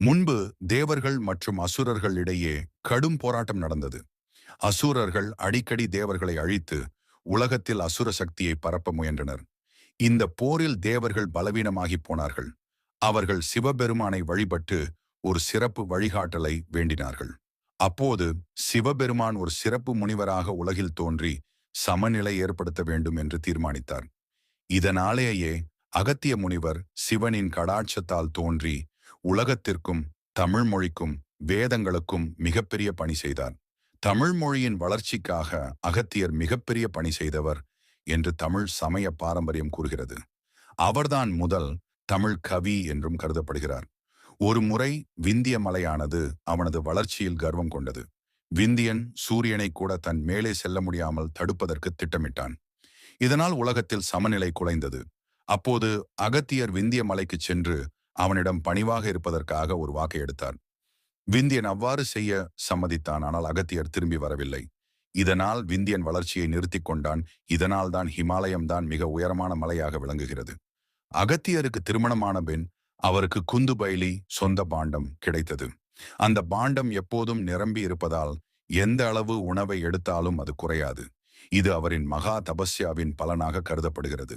முன்பு தேவர்கள் மற்றும் அசுரர்கள் இடையே கடும் போராட்டம் நடந்தது. அசுரர்கள் அடிக்கடி தேவர்களை அழித்து உலகத்தில் அசுர சக்தியை பரப்ப முயன்றனர். இந்த போரில் தேவர்கள் பலவீனமாகி போனார்கள். அவர்கள் சிவபெருமானை வழிபட்டு ஒரு சிறப்பு வழிகாட்டலை வேண்டினார்கள். அப்போது சிவபெருமான் ஒரு சிறப்பு முனிவராக உலகில் தோன்றி சமநிலை ஏற்படுத்த வேண்டும் என்று தீர்மானித்தார். இதனாலேயே அகத்திய முனிவர் சிவனின் கடாட்சத்தால் தோன்றி உலகத்திற்கும் தமிழ் மொழிக்கும் வேதங்களுக்கும் மிகப்பெரிய பணி செய்தார். தமிழ் மொழியின் வளர்ச்சிக்காக அகத்தியர் மிகப்பெரிய பணி செய்தவர் என்று தமிழ் சமய பாரம்பரியம் கூறுகிறது. அவர்தான் முதல் தமிழ் கவி என்றும் கருதப்படுகிறார். ஒரு முறை விந்திய மலையானது அவனது வளர்ச்சியில் கர்வம் கொண்டது. விந்தியன் சூரியனை கூட தன் மேலே செல்ல முடியாமல் தடுப்பதற்கு திட்டமிட்டான். இதனால் உலகத்தில் சமநிலை குலைந்தது. அப்போது அகத்தியர் விந்திய மலைக்கு சென்று அவனிடம் பணிவாக இருப்பதற்காக ஒரு வாக்கை எடுத்தார். விந்தியன் அவ்வாறு செய்ய சம்மதித்தான் ஆனால் அகத்தியர் திரும்பி வரவில்லை. இதனால் விந்தியன் வளர்ச்சியை நிறுத்தி கொண்டான். இதனால் தான் ஹிமாலயம் தான் மிக உயரமான மலையாக விளங்குகிறது. அகத்தியருக்கு திருமணமான பின் அவருக்கு குந்து பைலி சொந்த பாண்டம் கிடைத்தது. அந்த பாண்டம் எப்போதும் நிரம்பி இருப்பதால் எந்த அளவு உணவை எடுத்தாலும் அது குறையாது. இது அவரின் மகா தபஸ்யாவின் பலனாக கருதப்படுகிறது.